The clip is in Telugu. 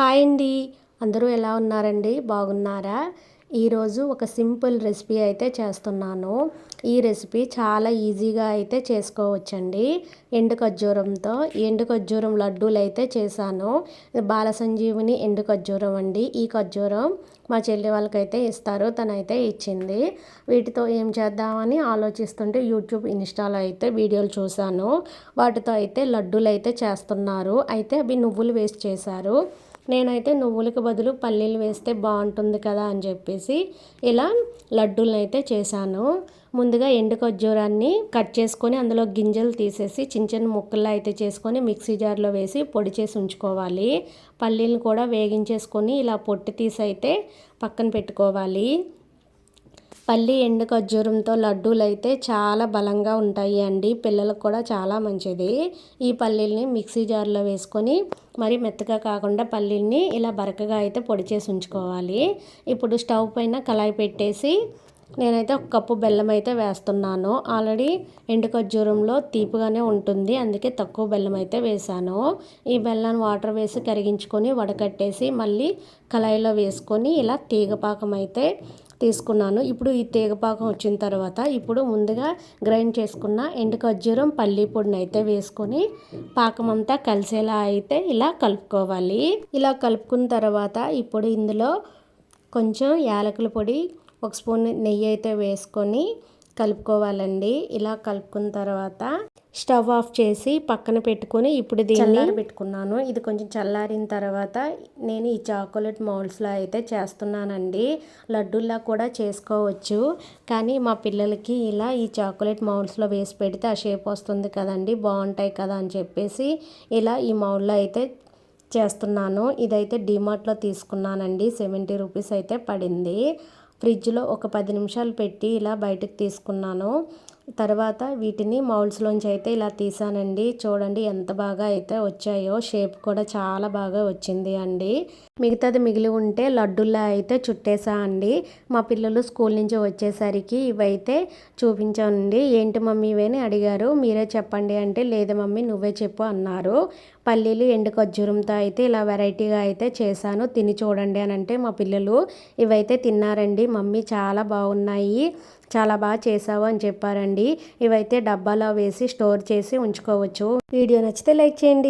హాయ్ అండి. అందరూ ఎలా ఉన్నారండి? బాగున్నారా? ఈరోజు ఒక సింపుల్ రెసిపీ అయితే చేస్తున్నాను. ఈ రెసిపీ చాలా ఈజీగా అయితే చేసుకోవచ్చండి. ఎండు ఖర్జూరంతో ఎండు ఖర్జూరం లడ్డూలు అయితే చేశాను. బాలసంజీవిని ఎండు ఖర్జూరం అండి. ఈ ఖర్జూరం మా చెల్లి వాళ్ళకైతే ఇస్తారు. తనైతే ఇచ్చింది. వీటితో ఏం చేద్దామని ఆలోచిస్తుంటే యూట్యూబ్ ఇన్స్టాలో అయితే వీడియోలు చూశాను. వాటితో అయితే లడ్డూలు అయితే చేస్తున్నారు. అయితే అవి నువ్వులు వేస్ట్ చేశారు. నేనైతే నువ్వులకు బదులు పల్లీలు వేస్తే బాగుంటుంది కదా అని చెప్పేసి ఇలా లడ్డూలను అయితే చేశాను. ముందుగా ఎండు ఖర్జూరాన్ని కట్ చేసుకొని అందులో గింజలు తీసేసి చిన్న చిన్న ముక్కల్లో అయితే చేసుకొని మిక్సీ జార్లో వేసి పొడి చేసి ఉంచుకోవాలి. పల్లీలను కూడా వేగించేసుకొని ఇలా పొట్టి తీసి అయితే పక్కన పెట్టుకోవాలి. పల్లి ఎండు ఖర్జూరంతో లడ్డూలు అయితే చాలా బలంగా ఉంటాయి అండి. పిల్లలకు కూడా చాలా మంచిది. ఈ పల్లీల్ని మిక్సీ జార్లో వేసుకొని మరి మెత్తగా కాకుండా పల్లీల్ని ఇలా బరకగా అయితే పొడి చేసి ఉంచుకోవాలి. ఇప్పుడు స్టవ్ పైన కళాయి పెట్టేసి నేనైతే ఒక కప్పు బెల్లం అయితే వేస్తున్నాను. ఆల్రెడీ ఎండు ఖర్జూరంలో తీపిగానే ఉంటుంది. అందుకే తక్కువ బెల్లం అయితే వేసాను ఈ బెల్లాన్ని వాటర్ వేసి కరిగించుకొని వడకట్టేసి మళ్ళీ కళాయిలో వేసుకొని ఇలా తీగపాకం అయితే తీసుకున్నాను. ఇప్పుడు ఈ తీగపాకం వచ్చిన తర్వాత ఇప్పుడు ముందుగా గ్రైండ్ చేసుకున్న ఎండు ఖర్జూరం పల్లి పొడిని అయితే వేసుకొని పాకం అంతా కలిసేలా అయితే ఇలా కలుపుకోవాలి. ఇలా కలుపుకున్న తర్వాత ఇప్పుడు ఇందులో కొంచెం యాలకుల పొడి ఒక స్పూన్ నెయ్యి అయితే వేసుకొని కలుపుకోవాలండి. ఇలా కలుపుకున్న తర్వాత స్టవ్ ఆఫ్ చేసి పక్కన పెట్టుకొని ఇప్పుడు దీన్ని పెట్టుకున్నాను. ఇది కొంచెం చల్లారిన తర్వాత నేను ఈ చాకోలెట్ మౌల్స్లో అయితే చేస్తున్నానండి. లడ్డూల్లా కూడా చేసుకోవచ్చు. కానీ మా పిల్లలకి ఇలా ఈ చాక్లెట్ మౌల్స్లో వేసి పెడితే ఆ షేప్ వస్తుంది కదండి బాగుంటాయి కదా అని చెప్పేసి ఇలా ఈ మౌల్లో అయితే చేస్తున్నాను. ఇదైతే డిమార్ట్లో తీసుకున్నానండి. సెవెంటీ రూపీస్ అయితే పడింది. ఫ్రిడ్జ్లో ఒక పది నిమిషాలు పెట్టి ఇలా బయటకు తీసుకున్నాను. తర్వాత వీటిని మౌల్స్లోంచి అయితే ఇలా తీసానండి. చూడండి ఎంత బాగా అయితే వచ్చాయో షేప్ కూడా చాలా బాగా వచ్చింది అండి. మిగతాది మిగిలి ఉంటే లడ్డుల్లా అయితే చుట్టేసా అండి. మా పిల్లలు స్కూల్ నుంచి వచ్చేసరికి ఇవైతే చూపించానండి. ఏంటి మమ్మీ ఇవని అడిగారు. మీరే చెప్పండి అంటే లేదు మమ్మీ నువ్వే చెప్పు అన్నారు. పల్లీలు ఎండు ఖర్జూరంతో అయితే ఇలా వెరైటీగా అయితే చేశాను. తిని చూడండి అని అంటే మా పిల్లలు ఇవైతే తిన్నారండి. మమ్మీ చాలా బాగున్నాయి. చాలా బాగా చేసావు అని చెప్పారండి. ఇవైతే డబ్బాలో వేసి స్టోర్ చేసి ఉంచుకోవచ్చు. వీడియో నచ్చితే లైక్ చేయండి.